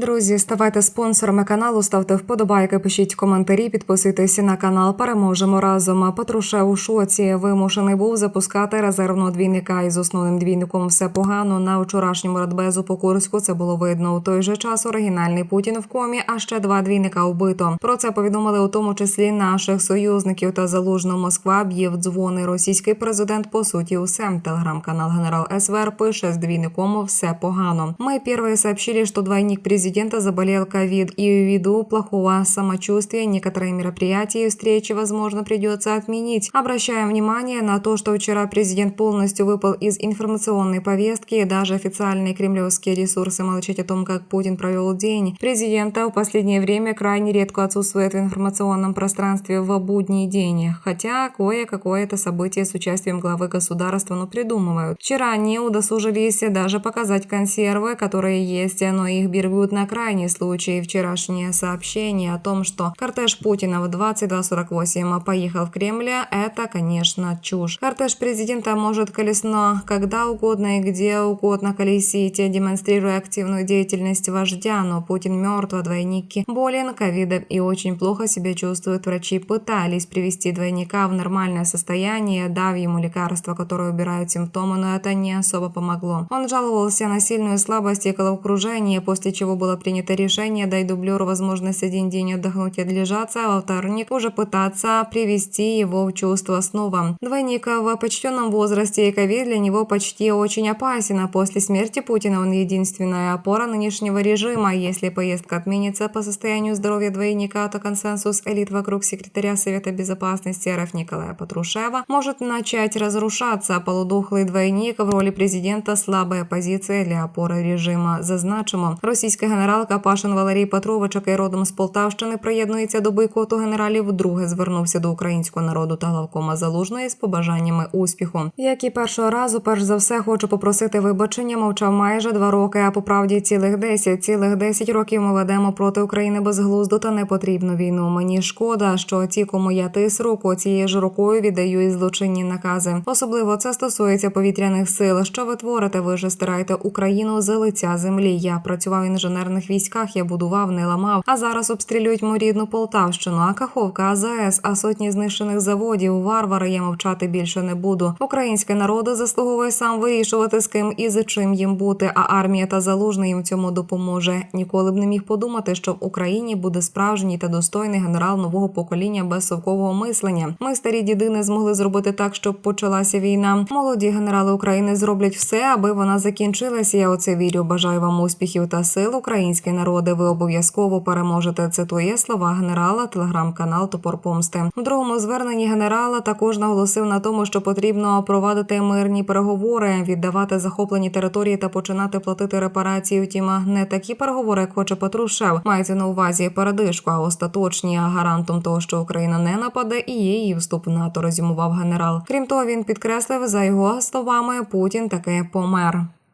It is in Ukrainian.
Друзі, ставайте спонсорами каналу, ставте вподобайки, пишіть коментарі, підписуйтесь на канал. Переможемо разом. Патрушев у шоці вимушений був запускати резервного двійника із основним двійником. Все погано на вчорашньому радбезу по Курську. Це було видно. У той же час оригінальний Путін в комі, а ще два двійника вбито. Про це повідомили у тому числі наших союзників та залужно Москва б'є в дзвони. Російський президент по суті усе. Телеграм-канал Генерал СВР пише з двійником все погано. Ми первые сообщили, что двойник президента заболел ковид, и ввиду плохого самочувствия некоторые мероприятия и встречи, возможно, придется отменить. Обращаем внимание на то, что вчера президент полностью выпал из информационной повестки, и даже официальные кремлевские ресурсы молчать о том, как Путин провел день президента в последнее время крайне редко отсутствует в информационном пространстве в будний день, хотя кое-какое-то событие с участием главы государства ну придумывают. Вчера не удосужились даже показать консервы, которые есть, но их берегут на крайний случай. Вчерашнее сообщение о том, что кортеж Путина в 22.48 поехал в Кремль, это, конечно, чушь. Кортеж президента может колесно когда угодно и где угодно колесить, демонстрируя активную деятельность вождя, но Путин мертв, а двойники болен ковидом и очень плохо себя чувствует. Врачи пытались привести двойника в нормальное состояние, дав ему лекарства, которые убирают симптомы, но это не особо помогло. Он жаловался на сильную слабость и головокружение, после чего было принято решение дать дублеру возможность один день отдохнуть и отлежаться, а во вторник уже пытаться привести его в чувство снова. Двойник в почтенном возрасте и ковид для него почти очень опасен, а после смерти Путина он единственная опора нынешнего режима. Если поездка отменится по состоянию здоровья двойника, то консенсус элит вокруг секретаря Совета Безопасности РФ Николая Патрушева может начать разрушаться, а полудохлый двойник в роли президента слабая позиція для опори режима. Зазначимо, російська генералка Пашин Валерій Петрович, який родом з Полтавщини, приєднується до бойкоту генералів. Вдруге звернувся до українського народу та главкома залужної з побажаннями успіху. Як і першого разу, перш за все, хочу попросити вибачення. Мовчав майже два роки, а по правді цілих десять. Цілих десять років ми ведемо проти України безглузду та непотрібну війну. Мені шкода, що ті, кому я тис руку, цією ж рукою віддаю і злочинні накази. Особливо це стосується повітряних сил. Що ви творите? Ви ж стираєте Україну з лиця землі. Я працював в інженерних військах, я будував, не ламав. А зараз обстрілюють мою рідну Полтавщину, а Каховка, АЗС, а сотні знищених заводів. Варвари я мовчати більше не буду. Українське народу заслуговує сам вирішувати з ким і за чим їм бути. А армія та залужний їм в цьому допоможе. Ніколи б не міг подумати, що в Україні буде справжній та достойний генерал нового покоління без совкового мислення. Ми старі діди не змогли зробити так, щоб почалася війна. Молоді генерали України зроблять все, аби вона закінчилася. Я у це вірю. Бажаю вам успіхів та сил, українські народи. Ви обов'язково переможете. Цитує слова генерала, телеграм-канал Топор Помсти. У другому зверненні генерала також наголосив на тому, що потрібно провадити мирні переговори, віддавати захоплені території та починати платити репарації. Втім, не такі переговори, як хоче Патрушев. Мається на увазі передишку, а остаточні а гарантом того, що Україна не нападе, і є її вступ в НАТО. Резюмував генерал. Крім того, він підкреслив за його словами, Путін таки помер.